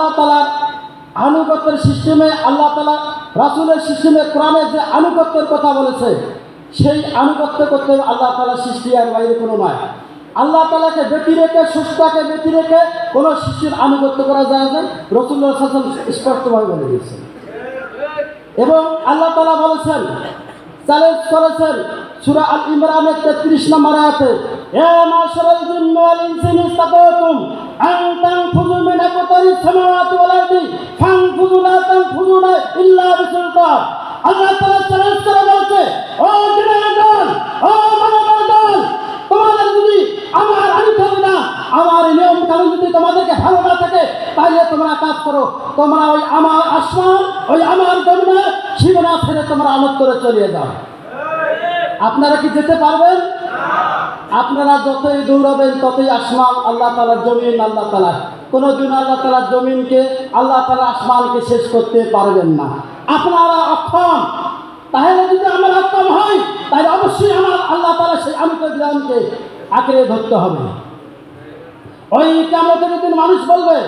আল্লাহ তালার আনুগত্যের সিস্টেমে, আল্লাহ তালা রাসুলের সিস্টেমে, কোরআনের যে আনুগত্যের কথা বলেছে, সেই আনুগত্য করতে আল্লাহ তালা সৃষ্টি আর বাইরে কোনো নয় আল্লাহ তালাকে ব্যতি রেখে সুস্থতাকে ব্যতি রেখে কোনো সৃষ্টির আনুগত্য করা যায় না রসুল্লাহ শাসন স্পষ্টভাবে বলে দিয়েছেন এবং আল্লাহ তালা বলেছেন চ্যালেঞ্জ করেছেন সুরা আল ইমরানের তেত্রিশ নম্বর আয়াতে এ মাশারাল জিন্ন ওয়াল ইনসি ইস্তাতাতুম আন তানফুযু আকতারিস সামাওয়াতি ওয়াল আরদি ফানফুযু লা তানফুযুনা ইল্লা বিসুলতান। আল্লাহ তাআলা চ্যালেঞ্জ করে বলছে, ও জিনের ও মানবের দল তোমাদের যদি আমার আইন থাকে না, আমার নিয়ম কানুন যদি তোমাদেরকে ভালো না থাকে তাহলে তোমরা কাজ করো, তোমরা ওই আমার আসমান, ওই আমার জন্মে সীমানা ছেড়ে তোমরা আলোক করে চলিয়ে যাও। আপনারা কি যেতে পারবেন? আপনারা যতই দৌড়াবেন, ততই আসমান আল্লাহ তালার জমিন, আল্লাহ তালা কোনো দিন আল্লাহ তালার জমিনকে, আল্লাহ তালা আসমানকে শেষ করতে পারবেন না। আপনারা অক্ষম তাহলে যদি আমরা অক্ষম হই তাহলে অবশ্যই আমার আল্লাহ তালা সেই গ্রামকে আঁকড়ে ধরতে হবে। ওই কেমতের দিন মানুষ বলবে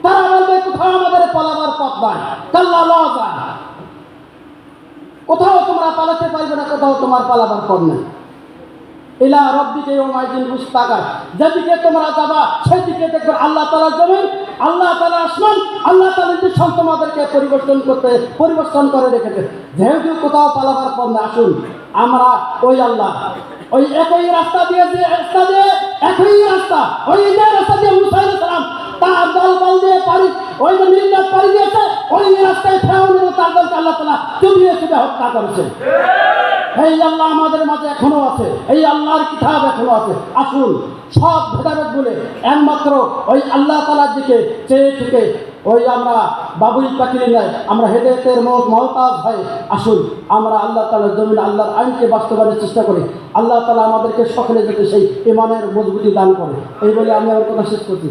কোথাও আমাদের কোথাও তোমরা পালাতে পারবে না, কোথাও তোমার পালাবার পথ নেই। ইলা রব্বিকে ওমাইদিন মুস্তাকার। যেদিকে তোমরা যাবা সেদিকে দেখবে আল্লাহ তালার জমিন, আল্লাহ তালা আসমান, আল্লাহ তালা নির্দেশন তোমাদেরকে পরিবর্তন করতে, পরিবর্তন করে রেখেছে। যেহেতু কোথাও পালাবার পথ না, আসুন, আমরা ওই আল্লাহ। ওই একই রাস্তা দিয়ে যে রাস্তা দিয়ে, একই রাস্তা, ওই যে রাস্তা দিয়ে মুসাইল সালাম তার দল বল দিয়ে পারি ওই যে নীলনাথ পাড়ি দিয়েছে, ওই রাস্তায় ফেরাউন তার দলকে আল্লাহ তালা চুপিয়ে চুপে হত্যা করেছে। এই আল্লাহ আমাদের মাঝে এখনও আছে, এই আল্লাহর কিতাব এখনও আছে। আসুন, সব ভেদাভেদ বলে একমাত্র ওই আল্লাহ তালার দিকে চেয়ে থেকে ওই আমরা বাবুই পাখির নেয় আমরা হেদেতের মত মহতাজ হয়ে আসুন। আমরা আল্লাহ তালার জমিন আল্লাহর আইনকে বাস্তবায়নের চেষ্টা করি। আল্লাহ তালা আমাদেরকে সকলে যাতে সেই ইমানের মজবুতি দান করে। এই বলে আমি আমার কথা শেষ করছি।